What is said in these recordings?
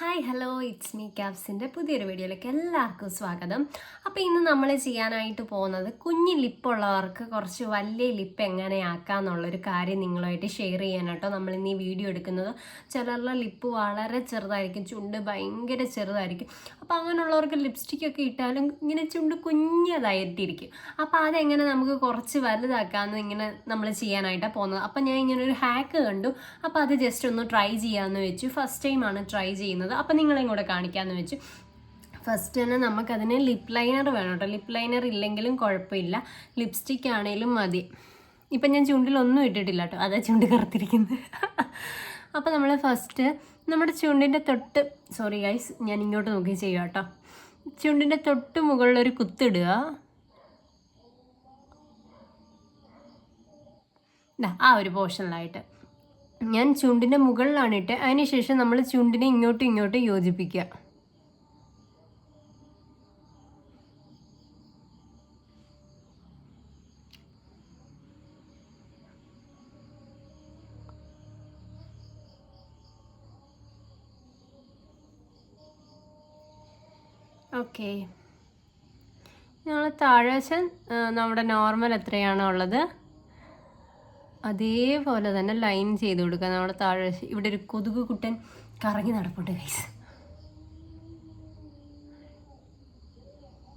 Hi hello it's me ക്യാപ്സിന്റെ പുതിയൊരു വീഡിയോയിലേക്ക് എല്ലാവർക്കും സ്വാഗതം. അപ്പോൾ ഇന്ന് നമ്മൾ ചെയ്യാനായിട്ട് പോകുന്നത് കുഞ്ഞ് ലിപ്പുള്ളവർക്ക് കുറച്ച് വലിയ ലിപ്പ് എങ്ങനെയാക്കാന്നുള്ളൊരു കാര്യം നിങ്ങളുമായിട്ട് ഷെയർ ചെയ്യാൻ കേട്ടോ. നമ്മൾ ഇന്ന് ഈ വീഡിയോ എടുക്കുന്നത്. ചിലരുടെ ലിപ്പ് വളരെ ചെറുതായിരിക്കും ചുണ്ട് ഭയങ്കര ചെറുതായിരിക്കും. അപ്പോൾ അങ്ങനെയുള്ളവർക്ക് ലിപ്സ്റ്റിക്കൊക്കെ ഇട്ടാലും ഇങ്ങനെ ചുണ്ട് കുഞ്ഞതായിട്ടിരിക്കും. അപ്പോൾ അതെങ്ങനെ നമുക്ക് കുറച്ച് വലുതാക്കാമെന്ന് ഇങ്ങനെ നമ്മൾ ചെയ്യാനായിട്ടാണ് പോകുന്നത്. അപ്പോൾ ഞാൻ ഇങ്ങനെ ഒരു ഹാക്ക് കണ്ടു. അപ്പോൾ അത് ജസ്റ്റ് ഒന്ന് ട്രൈ ചെയ്യാമെന്ന് വെച്ചു. ഫസ്റ്റ് ടൈമാണ് ട്രൈ ചെയ്യുന്നത്. അപ്പോൾ നിങ്ങളെയും കൂടെ കാണിക്കാമെന്ന് വെച്ചു. ഫസ്റ്റ് തന്നെ നമുക്കതിന് ലിപ് ലൈനർ വേണം കേട്ടോ ലിപ് ലൈനർ ഇല്ലെങ്കിലും കുഴപ്പമില്ല. ലിപ്സ്റ്റിക് ആണെങ്കിലും മതി. ഇപ്പം ഞാൻ ചുണ്ടിലൊന്നും ഇട്ടിട്ടില്ല കേട്ടോ അതാ ചുണ്ട് കറുത്തിരിക്കുന്നത് അപ്പോൾ നമ്മൾ ഫസ്റ്റ് നമ്മുടെ ചുണ്ടിന്റെ തൊട്ട് സോറി ഗൈസ് ഞാൻ ഇങ്ങോട്ട് നോക്കി ചെയ്യാം കേട്ടോ ചുണ്ടിന്റെ തൊട്ട് മുകളിലൊരു കുത്തിടുക. ആ ഒരു പോർഷനിലായിട്ട് ഞാൻ ചുണ്ടിന്റെ മുകളിലാണ് ഇട്ട് അതിനുശേഷം നമ്മൾ ചുണ്ടിനെ ഇങ്ങോട്ടും ഇങ്ങോട്ടും യോജിപ്പിക്കുക. ഓക്കെ. ഞങ്ങൾ താഴേശൻ നമ്മുടെ നോർമൽ എത്രയാണോ ഉള്ളത്? അതേപോലെ തന്നെ ലൈൻ ചെയ്ത് കൊടുക്കുക. നമ്മുടെ താഴെ ഇവിടെ ഒരു കൊതുക് കുട്ടൻ കറങ്ങി നടപ്പുണ്ട് ഗൈസ്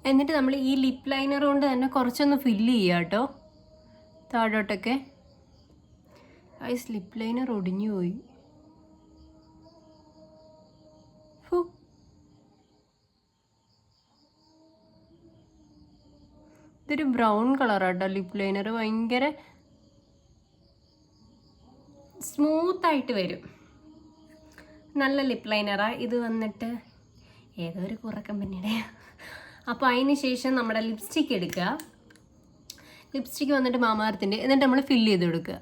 എന്നിട്ട് നമ്മൾ ഈ ലിപ് ലൈനർ കൊണ്ട് തന്നെ കുറച്ചൊന്ന് ഫില്ല് ചെയ്യുക കേട്ടോ താഴോട്ടൊക്കെ. ഗൈസ് ലിപ് ലൈനർ ഒടിഞ്ഞു പോയി. ഇതൊരു ബ്രൗൺ കളറാട്ടോ ലിപ് ലൈനർ ഭയങ്കര സ്മൂത്ത് ആയിട്ട് വരും. നല്ല ലിപ് ലൈനറാ ഇത് വന്നിട്ട് ഏതോ ഒരു കുറ കമ്പനിയുടെ അപ്പോൾ അതിന് ശേഷം നമ്മുടെ ലിപ്സ്റ്റിക്ക് എടുക്കുക. ലിപ്സ്റ്റിക്ക് വന്നിട്ട് മാമാർത്തിന്റെ എന്നിട്ട് നമ്മൾ ഫില്ല് ചെയ്ത് കൊടുക്കുക.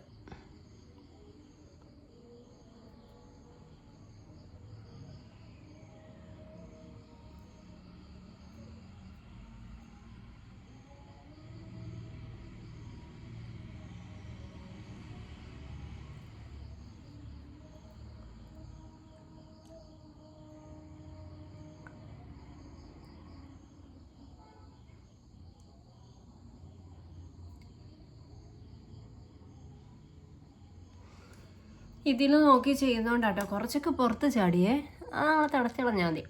ഇതിൽ നോക്കി ചെയ്യുന്നതുകൊണ്ടാട്ടോ കുറച്ചൊക്കെ പുറത്ത് ചാടിയേ. ആ തടച്ചളഞ്ഞാൽ മതി.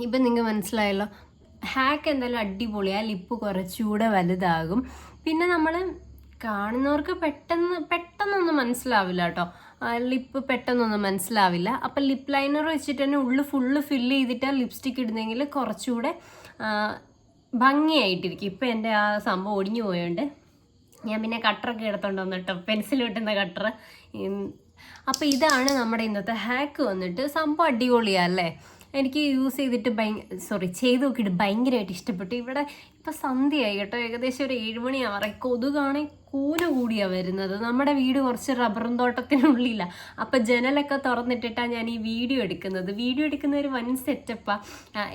ഇപ്പം നിങ്ങൾക്ക് മനസ്സിലായല്ലോ. ഹാക്ക് എന്തായാലും അടിപൊളി. ആ ലിപ്പ് കുറച്ചുകൂടെ വലുതാകും. പിന്നെ നമ്മൾ കാണുന്നവർക്ക് പെട്ടെന്ന് പെട്ടെന്നൊന്നും മനസ്സിലാവില്ല കേട്ടോ ലിപ്പ് പെട്ടെന്നൊന്നും മനസ്സിലാവില്ല. അപ്പം ലിപ്പ് ലൈനർ വെച്ചിട്ട് തന്നെ ഉള്ളു ഫുള്ള് ഫില്ല് ചെയ്തിട്ട് ലിപ്സ്റ്റിക്ക് ഇടുന്നെങ്കിൽ കുറച്ചുകൂടെ ആ, ഭംഗിയായിട്ടിരിക്കും. ഇപ്പം എന്റെ ആ സംഭവം ഒടിഞ്ഞു പോയോണ്ട്. ഞാൻ പിന്നെ കട്ടറൊക്കെ എടുത്തോണ്ട് വന്നിട്ടോ പെൻസിൽ കിട്ടുന്ന കട്ടർ അപ്പോൾ ഇതാണ് നമ്മുടെ ഇന്നത്തെ ഹാക്ക് വന്നിട്ട് സംഭവം അടിപൊളിയാ അല്ലേ? എനിക്ക് യൂസ് ചെയ്തിട്ട് ഭയ സോറി ചെയ്ത് നോക്കിയിട്ട് ഭയങ്കരമായിട്ട് ഇഷ്ടപ്പെട്ടു. ഇവിടെ ഇപ്പോൾ സന്ധ്യയായി കേട്ടോ ഏകദേശം ഒരു ഏഴുമണി ആവാറായി കൊതുകാണെ കൂന കൂടിയാണ് വരുന്നത്. നമ്മുടെ വീട് കുറച്ച് റബ്ബറും തോട്ടത്തിനുള്ളിലാണ് അപ്പം ജനലൊക്കെ തുറന്നിട്ടിട്ടാണ് ഞാൻ ഈ വീഡിയോ എടുക്കുന്നത്. വീഡിയോ എടുക്കുന്ന ഒരു വൻ സെറ്റപ്പാണ്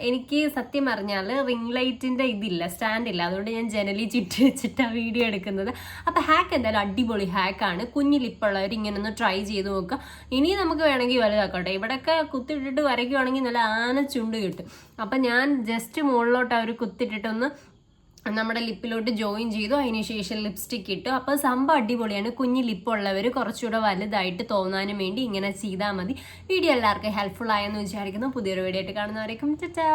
എനിക്ക് സത്യം പറഞ്ഞാൽ റിംഗ് ലൈറ്റിന്റെ ഇതില്ല സ്റ്റാൻഡില്ല അതുകൊണ്ട് ഞാൻ ജനലിൽ ചുറ്റി വെച്ചിട്ടാണ് വീഡിയോ എടുക്കുന്നത്. അപ്പോൾ ഹാക്ക് എന്തായാലും അടിപൊളി ഹാക്കാണ്. കുഞ്ഞിലിപ്പുള്ളവർ ഇങ്ങനെ ഒന്ന് ട്രൈ ചെയ്ത് നോക്കുക ഇനി നമുക്ക് വേണമെങ്കിൽ വലുതാക്കട്ടെ. ഇവിടെയൊക്കെ കുത്തിട്ടിട്ട് വരയ്ക്കുവാണെങ്കിൽ നല്ല ആന ചുണ്ട് കിട്ടും. അപ്പം ഞാൻ ജസ്റ്റ് മുകളിലോട്ട് അവർ കുത്തിട്ടിട്ടൊന്ന് നമ്മുടെ ലിപ്പിലോട്ട് ജോയിൻ ചെയ്തു അതിന് ശേഷം ലിപ്സ്റ്റിക് ഇട്ടു. അപ്പോൾ സംഭവം അടിപൊളിയാണ്. കുഞ്ഞ് ലിപ്പുള്ളവർ കുറച്ചുകൂടെ വലുതായിട്ട് തോന്നാനും വേണ്ടി ഇങ്ങനെ ചെയ്താൽ മതി. വീഡിയോ എല്ലാവർക്കും ഹെൽപ്ഫുൾ ആയെന്ന് വിചാരിക്കുന്നു. പുതിയൊരു വീഡിയോ ആയിട്ട് കാണുന്നവരേക്കും ചാ